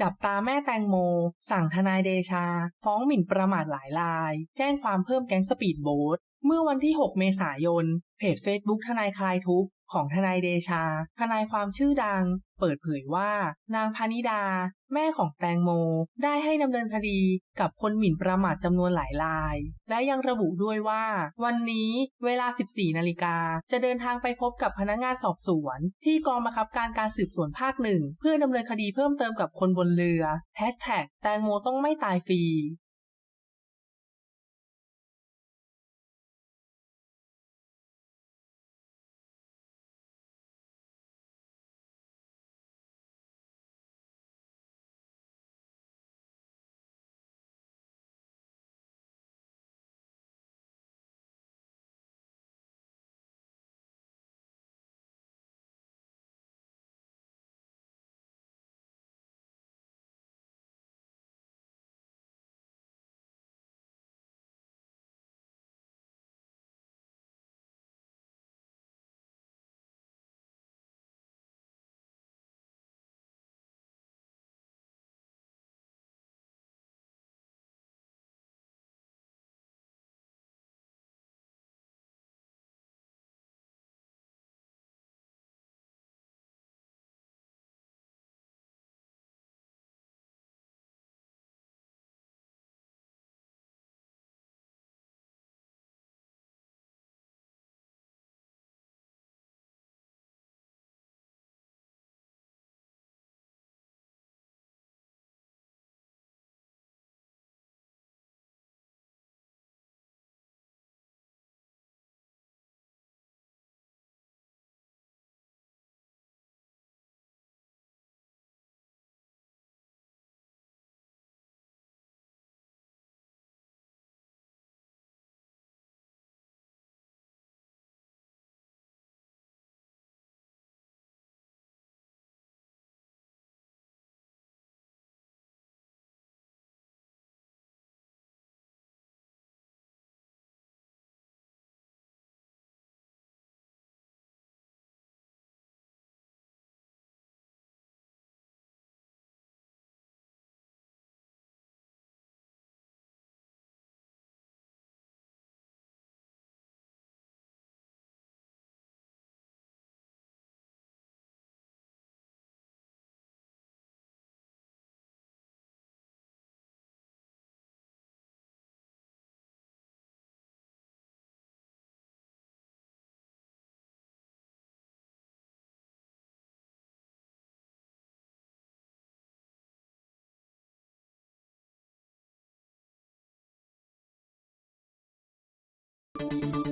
จับตาแม่แตงโม สั่งทนายเดชา ฟ้องหมิ่นประมาทหลายราย แจ้งความเพิ่มแก๊งสปีดโบ๊ท เมื่อวันที่ 6 เมษายน เพจ Facebook ทนายคลายทุกข์ของทนายเดชา ทนายความชื่อดัง เปิดเผยว่า นางพานิดา แม่ของแตงโม ได้ให้ดำเนินคดีกับคนหมิ่นประมาทจำนวนหลายราย และยังระบุด้วยว่า วันนี้เวลา 14 นาฬิกา จะเดินทางไปพบกับพนักงานสอบสวน ที่กองบังคับการการสืบสวนภาคหนึ่ง เพื่อดำเนินคดีเพิ่มเติมกับคนบนเรือแฮชแท็กแตงโมต้องไม่ตายฟรี Thank you